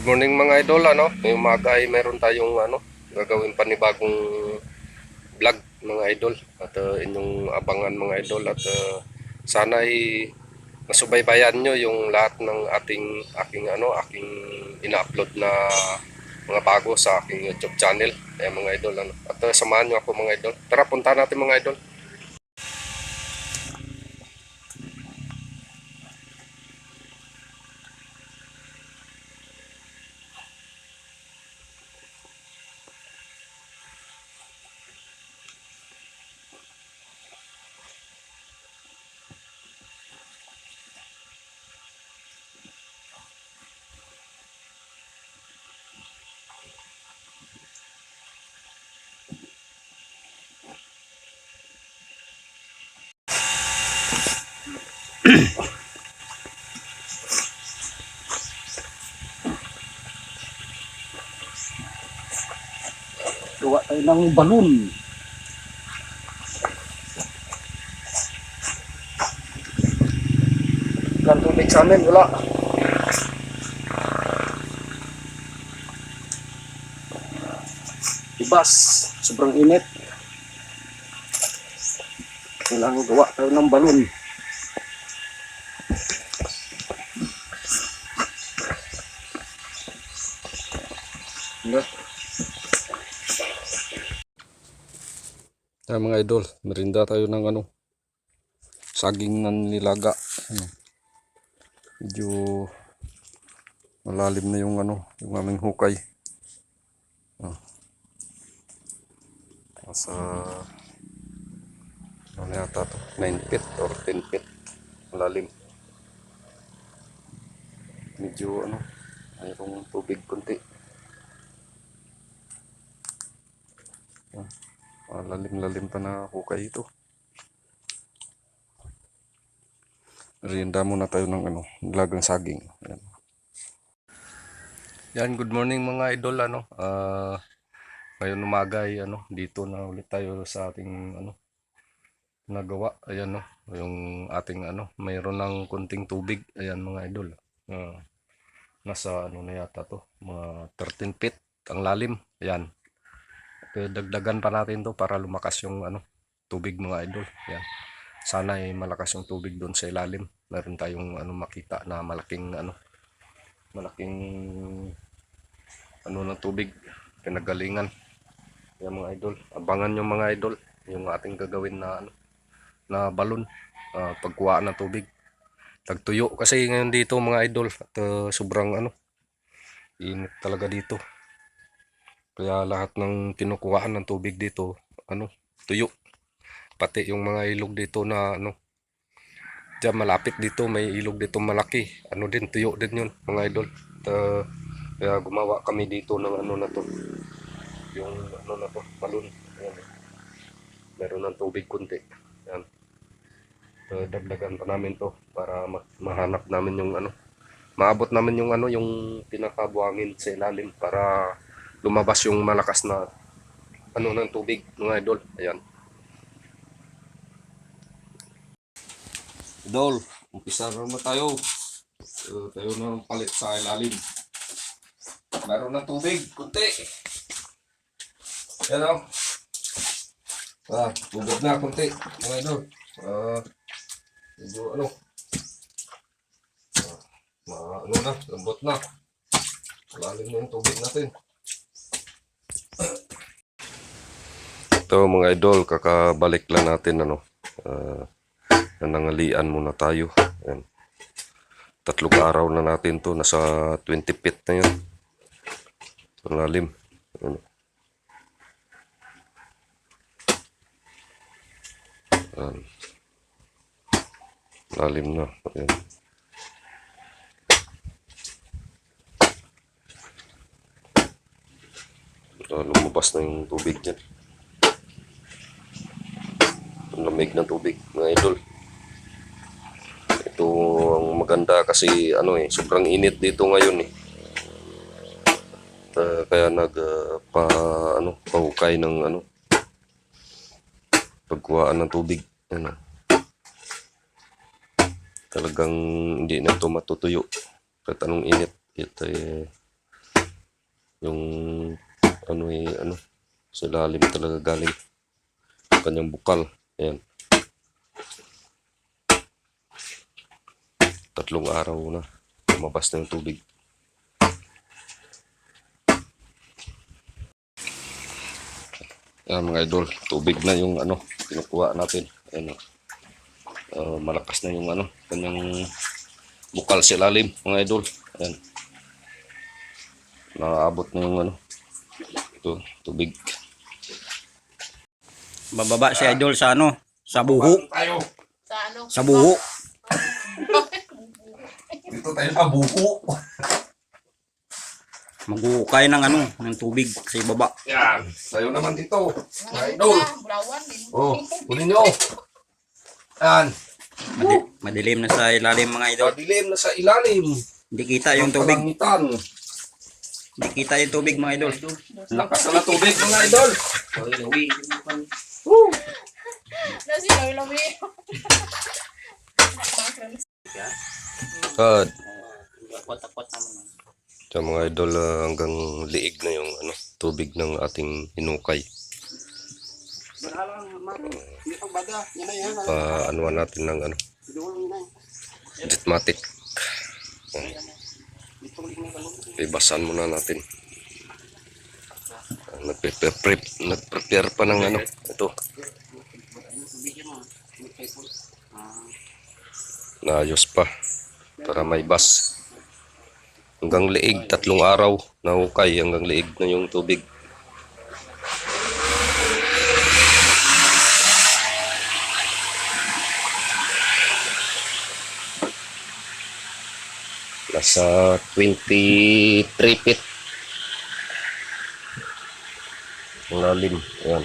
Good morning mga idol ano. Ngayong umaga ay meron tayong ano gagawin panibagong vlog mga idol at ah, inyong abangan mga idol at ah, sana ay masubaybayan nyo yung lahat ng ating aking ano aking ina-upload na mga bago sa aking YouTube channel eh mga idol ano. At ah, samahan nyo ako mga idol. Tara punta natin mga idol. Gawa tayo ng balon. Lang tubig sa amin, wala. Ibas. Sobrang init. Kailangan gawa tayo ng balon. Nga. Ah, mga idol, merinda tayo ng ano, saging ng nilaga. Ano, medyo malalim na yung ano, yung aming hukay. Ah. Nasa, ano yata to, 9 feet or 10 feet. Malalim. Medyo ano, mayroong tubig konti. Ah, lalim-lalim pa na hukay ito. Merienda muna tayo ng ano, nilagang saging. Yan. Yan, good morning mga idol ano. Ah, ngayon umaga ay ano, dito na ulit tayo sa ating ano nagawa. Ayan no, yung ating ano, mayroon ng kunting tubig. Ayan mga idol. Ah, nasa ano na yata to, mga 13 feet ang lalim. Ayan. Kaya dagdagan pa natin to para lumakas yung ano tubig mga idol. Yan. Sana ay malakas yung tubig doon sa ilalim. Meron tayong ano makita na malaking ano malaking ano ng tubig pinagalingan. Yan mga idol. Abangan yung mga idol yung ating gagawin na ano na balon ah, pagkuha ng tubig. Tagtuyo kasi ngayon dito mga idol at ah, sobrang ano init talaga dito. Kaya lahat ng kinukuhaan ng tubig dito, ano, tuyo. Pati yung mga ilog dito na ano, diyan malapit dito, may ilog dito malaki. Ano din, tuyo din yun, mga idol. At, uh, kaya gumawa kami dito ng ano na to. Yung ano na to, balon. Ayan. Meron ng tubig kunti. Yan. Uh, dagdagan pa namin to para ma- mahanap namin yung ano, maabot namin yung ano, yung pinakabuhangin sa ilalim para lumabas yung malakas na ano ng tubig mga idol. Ayan. Idol, umpisa na naman tayo. So, tayo na ng palit sa ilalim. Meron ng tubig, kunti. Yan o. Ah, tubig na kunti, mga idol. Ah, medyo ano. Ah, ma, ano na, lambot na. Lalim na yung tubig natin. Ito mga idol, kakabalik lang natin ano. Uh, nanangalian muna tayo. Ayan. Tatlong araw na natin to nasa 20 feet na yun. Ang lalim. Ayan. Ayan. Lalim na. Ayan. Ah, lumabas na yung tubig dyan. Ang lamig ng tubig, mga idol. Ito ang maganda kasi ano eh, sobrang init dito ngayon eh. At, ah, kaya nag ah, pa ano, pahukay ng ano pagkuhaan ng tubig. Ano. Talagang hindi na ito matutuyo. Kahit anong init. Ito eh, Yung ano eh, ano, sa lalim talaga galing. Kanyang bukal. Ayan. Tatlong araw na. Lumabas na yung tubig. Ayan mga idol, tubig na yung ano, kinukuha natin. Ayan o. Ah, malakas na yung ano, kanyang bukal sa ilalim mga idol. Ayan. Nakaabot na yung ano, ito, tubig. Bababa si Idol sa ano? Sa buho. Tayo! Sa ano? Sa buho. Dito tayo sa buho. Maghuhukay ng ano, ng tubig sa ibaba. Yan. Tayo naman dito. Idol. Oh, kunin nyo. Yan. Madi- madilim na sa ilalim mga idol. Madilim na sa ilalim. Hindi kita yung tubig. Kalangitan. Hindi kita yung tubig mga idol. Lakas na tubig mga idol. Nasi lawi lawi. God. Takot-takot naman. Sa mga idol, ah, hanggang liig na yung ano, tubig ng ating hinukay. Pa anuan natin ng ano, jetmatic. Ibasan muna natin. Nagpe-prep, nag-prepare pa ng ano, ito. Naayos pa para may bas. Hanggang liig, tatlong araw na hukay, hanggang liig na yung tubig. Nasa 23 feet. Ang lalim. Ayan.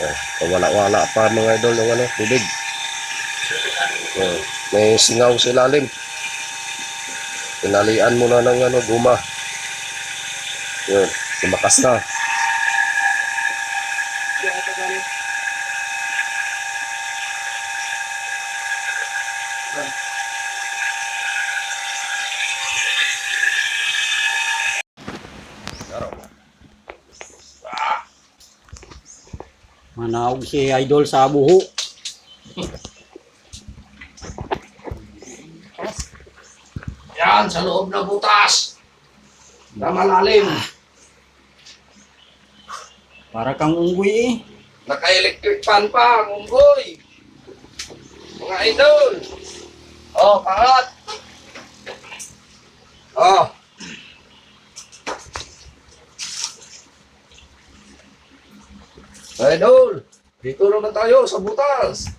Oh, wala-wala pa mga idol ng ano, tubig. May singaw sa ilalim. Tinalian mo na ng ano, guma. Yun, lumakas na. Manaog si Idol sa buho. Yan, sa loob na butas. Na malalim. Para kang unggoy eh. Naka-electric fan pa, ang unggoy. Mga idol. Oh, pangat. Oh. Idol, dito naman tayo sa butas.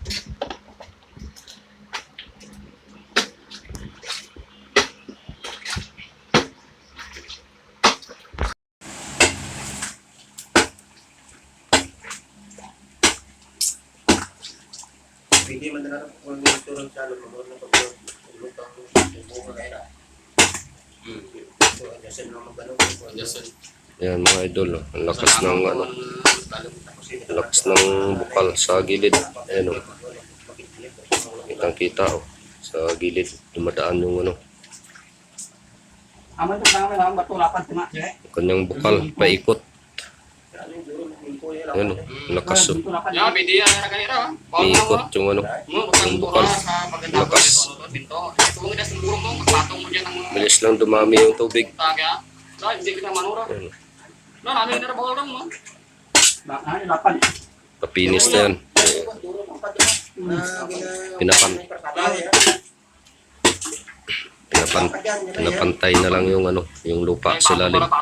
Yan mga idol, oh. ang lakas ng ano, ang lakas ng bukal sa gilid. Ayan oh. Kitang kita oh. Sa gilid, dumadaan yung ano, ang kanyang bukal, paikot. Oh, ang lakas oh. Kanira. Paikot yung ano, yung bukal. Lakas. Bilis lang dumami yung tubig. taga. Dahil hindi kita manura. Ayan, oh. Na? Papinis yan. Pinapan, pinapan, pinapantay na lang yung ano, yung lupa sa lalim. Para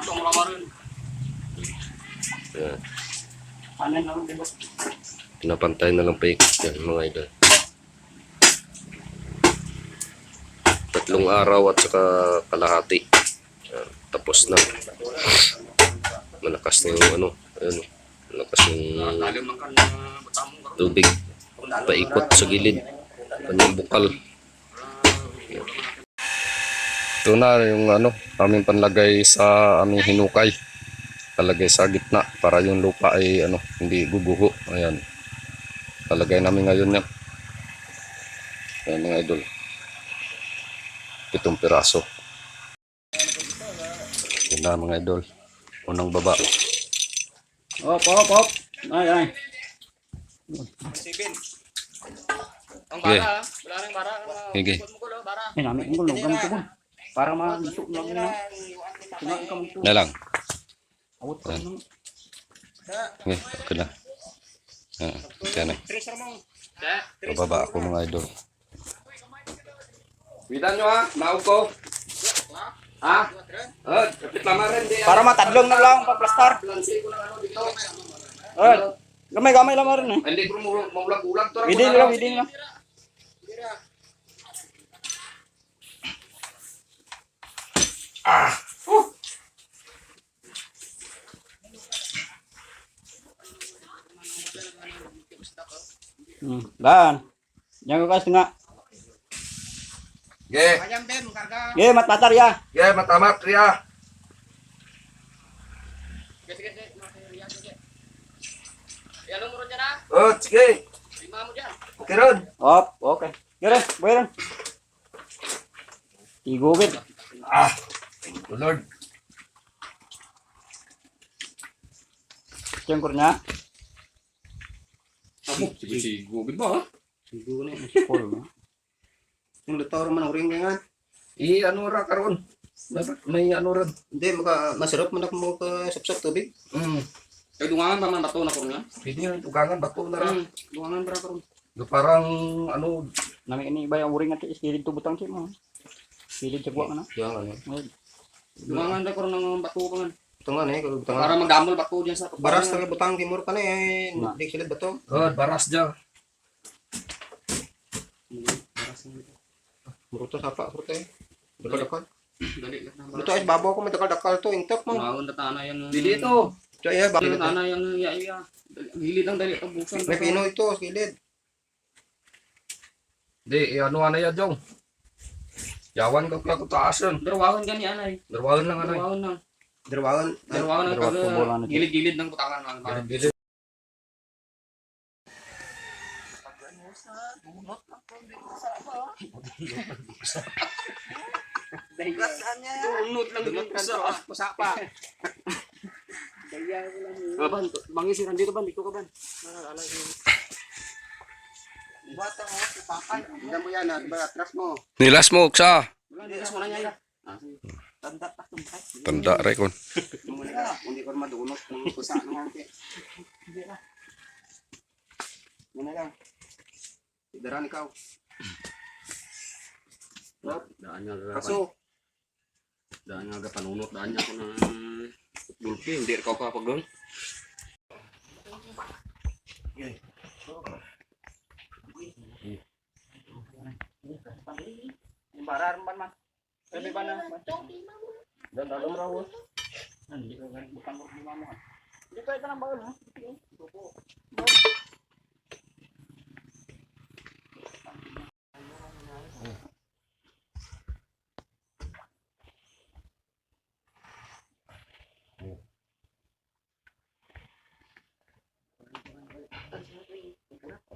mo lang diba? Pinapantay na lang paikot yan mga idol. Tatlong araw at saka kalahati. Tapos na. Malakas na yung ano. Ayun, malakas yung tubig. Paikot sa gilid. Kanyang bukal. Ito na yung ano, aming panlagay sa aming hinukay. Talagay sa gitna para yung lupa ay ano, hindi guguho. Ayan. Talagay namin ngayon yan. Ayan mga idol. Pitong piraso. Yun na mga idol. Unang baba. Op, op, op. Ay, ay. Ang Okay. bara, ah. wala nang bara. Sige. Mukul, bara. Ay, namin ang gulo. Gamit ko. Para ito. Na lang. Awat pa lang. Okay, okay na. Ah, okay na. Bababa ako mga idol. Bidan nyo ha, maog ko. Ha? Oh, kapit lama rin. Para matadlong na lang ko ng ano dito. Gamay-gamay lang rin eh. Hindi ko maulag-ulag to. Widing lang, widing lang. Hmm. Dan. Jangan kau setengah. Ge, Ye, mat matar ya. ge, sige. Yan ang murun dyan, ah. Oh, sige. Lima mo. Okay ron. Op, oke. Kira, bayar. Tigo bit. Ah, thank you Lord. Sige, sige. Gugid mo ha. Tigo ni full. Yung lutaw man ang ring nga. I ano ra karon. May ano ron. Hindi, maka, masarap man ako mo ka sapsap tubig. Mm. Kaya dungangan pa man bato na ko nga. Pwede yung tugangan bato na ra. Hmm, dungangan para karon. Yung Parang ano, Nami ini bayang uring at iskilid to butang mo. Kilid sa buwan na. Dungangan na karon ng bato pa man. Ito nga eh, kalau butang. Para magdamol bato diyan sa Baras taga butang timur ka na eh. Na. Di sila bato. oh, baras dyan. Muruto sapa, muruto eh. Dakal-dakal. Dali lang. Ito ay babaw ko may dakal-dakal to. Intap mo. Maun na tana yan. Di dito. Ito ay Dili ito? tana yan iya iya. Dali- Gilid lang dali ang busan. May pino ito, skilid. Di, ano ano yan Jong. Yawan ka pala ko taas yun. Darawahan gani anay. Darwagan lang. Darawahan na. Darawagan. Ko bola na kaga gilid-gilid ng butangan lang. Parang Gilid. Unot lang dito sa pasapa. Ban, bangi si Randy ban, dito ka ban. Bata mo, papan. Hindi mo yan, ah. diba? Atras mo. Nilas mo, sa. Wala, nilas mo na. Tanda pa tumpay. Tanda, rekon. Ka, hindi ko madunot ng kusa ng hangke. Hindi na. Muna lang. Daran ikaw. Daan nga ga Kaso, daan nga ga panunot daan niya ko na dulki hindi ka pa pagdon. Barar man man. Sabi ba na? Dan dalam raw. Hindi ko gan bukan mo. Hindi ko ito nang bawal ha.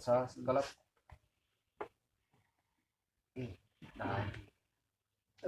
Sa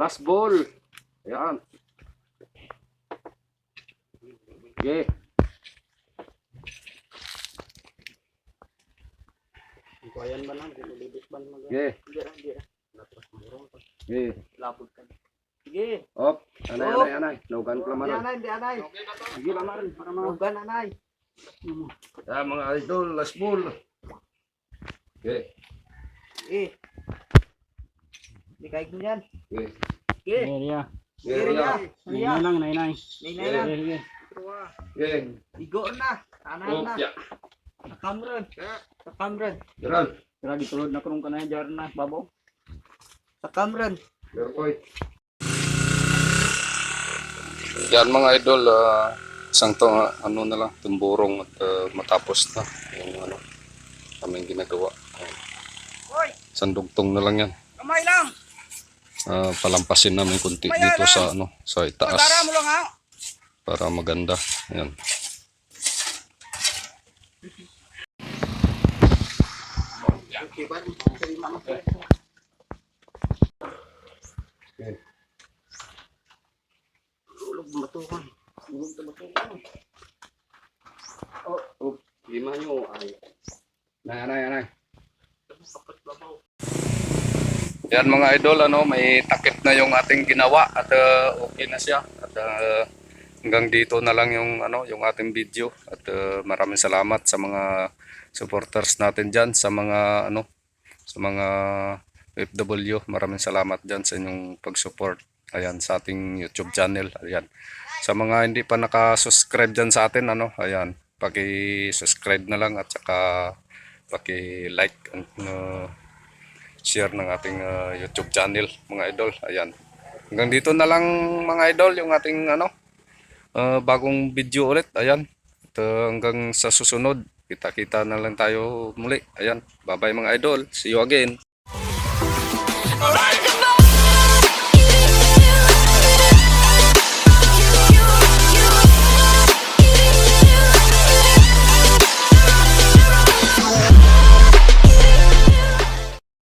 Last ball. Ayan. Okay. Kuayan ba na? Dilibit ba mag? Okay. Hindi hindi. Okay. Lapod ka. Sige. Op. Anay, anay, anay. Naugan ko lang Di maron. anay, di anay. Sige ba man para ma Mahugan anay. Ah, mga idol, last ball. Okay. Eh. Di kaig mo yan. Okay. Okay. Area. Meron na. Nainay lang, nainay. Nay nay lang. Sige. Okay. Igo na. Oh, na. ya. Kamran. Sa kamran. Meron. Tara, gitulod na karong kanay jar na, babaw. Sa kamran. Meron ko eh. Yan mga idol, ah, isang to, ah, ano na lang, tumburong at ah, matapos na yung ano, aming ginagawa. Isang dugtong na lang yan. Kamay lang. Ah, palampasin namin kunti dito sa ano, sa itaas mo lang ha. para maganda. Ayan. Okay ba? Say mama. Ulog matukan. Matukan. Oh, oh, lima nyo ay. Nay, nay, nay. Yan mga idol, ano, may takip na yung ating ginawa at ah, okay na siya. At ah, hanggang dito na lang yung ano, yung ating video at ah, maraming salamat sa mga supporters natin diyan, sa mga ano, sa mga FW. Maraming salamat diyan sa inyong pag-support. Ayan sa ating YouTube channel. Ayan. Sa mga hindi pa naka-subscribe diyan sa atin, ano, ayan, paki-subscribe na lang at saka paki-like and uh, share ng ating uh, YouTube channel mga idol. Ayan. Hanggang dito na lang mga idol yung ating ano uh, bagong video ulit. Ayan. At uh, hanggang sa susunod, kita-kita na lang tayo muli. Ayan. Bye-bye mga idol. See you again. Alright,